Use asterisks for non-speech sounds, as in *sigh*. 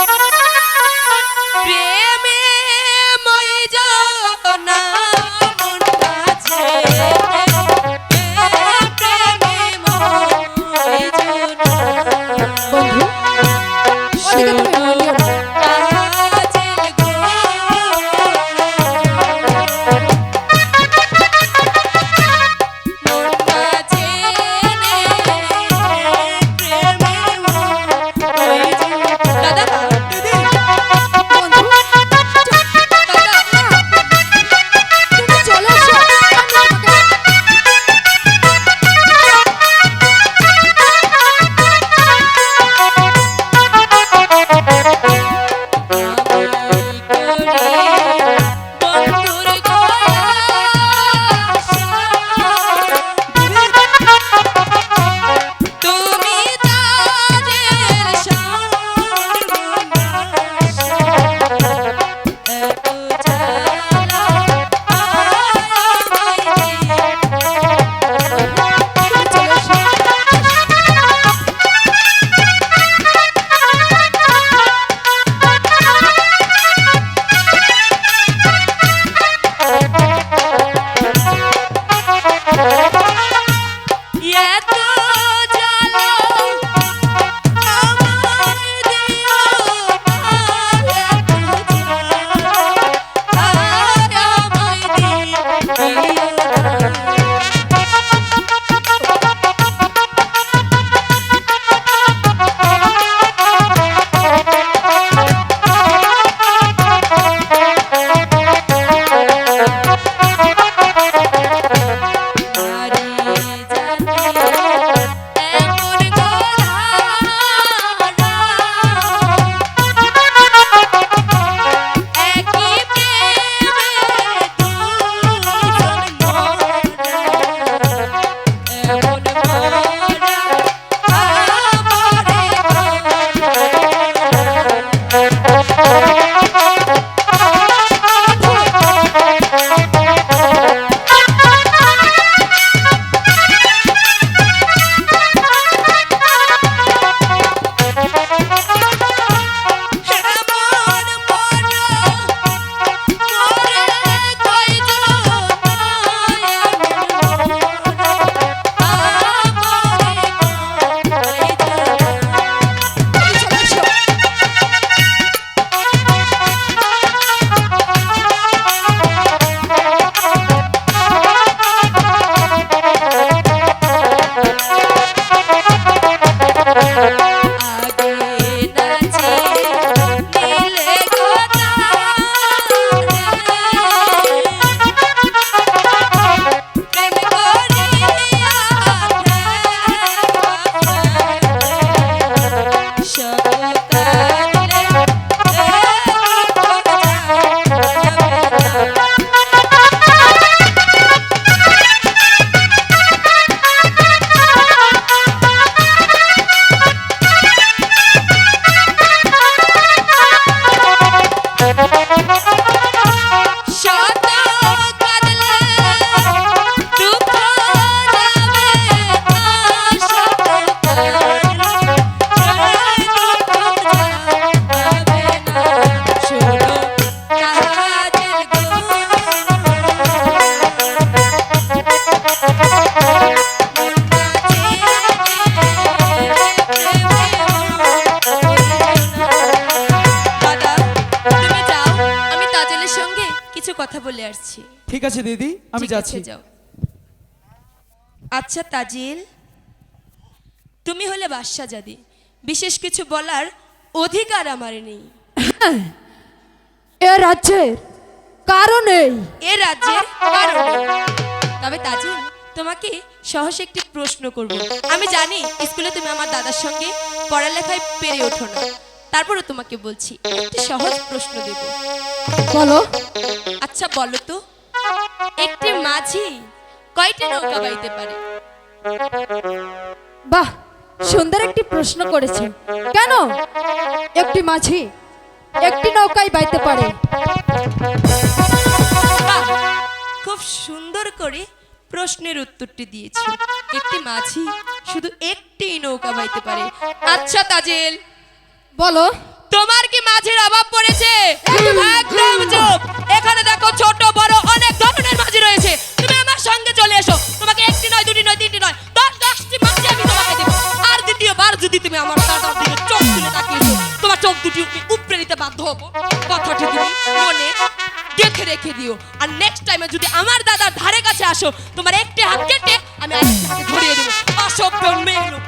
you *laughs* আসছি। ঠিক আছে দিদি আমি ঠিক আছে, যাচ্ছি। যাও। আচ্ছা তাজিল তুমি হলে বাদশাজাদি বিশেষ কিছু বলার অধিকার আমার নেই। এ রাজ্যের কারণে এ রাজ্যের কারণে তবে তাজিল তোমাকে সহজ একটি প্রশ্ন করব। আমি জানি স্কুলে তুমি আমার দাদার সঙ্গে পড়ালেখায় পেরে ওঠো না। তারপরে তোমাকে বলছি একটি সহজ প্রশ্ন দেব। বলো। আচ্ছা বলো তো। একটি মাঝি কয়টি নৌকা বাইতে পারে? বাহ সুন্দর একটি প্রশ্ন করেছে কেন? একটি মাঝি একটি নৌকায় বাইতে পারে। খুব সুন্দর করে প্রশ্নের উত্তরটি দিয়েছি একটি মাঝি শুধু একটি নৌকা বাইতে পারে। আচ্ছা তাজেল। বলো। তোমার কি মাঝির অভাব পড়েছে? একদম চুপ এখানে দেখো ছোট বড় অনেক ধরনের মাঝি রয়েছে। তুমি আমার সঙ্গে চলে এসো। তোমাকে একটি নয় দুটি নয় তিনটি নয় দশ দশটি মাঝি আমি তোমাকে দেবো। আর দ্বিতীয়বার যদি তুমি আমার দাদার দিকে চোখ তুলে তাকিয়েছো তোমার চোখ দুটি উপড়ে নিতে বাধ্য হব। কথাটি তুমি মনে দেখে রেখে দিও। আর নেক্সট টাইমে যদি আমার দাদার ধারে কাছে আসো তোমার একটি হাত কেটে আমি আরেকটি হাতে ধরিয়ে দেবো। অসভ্য মেয়ে লোক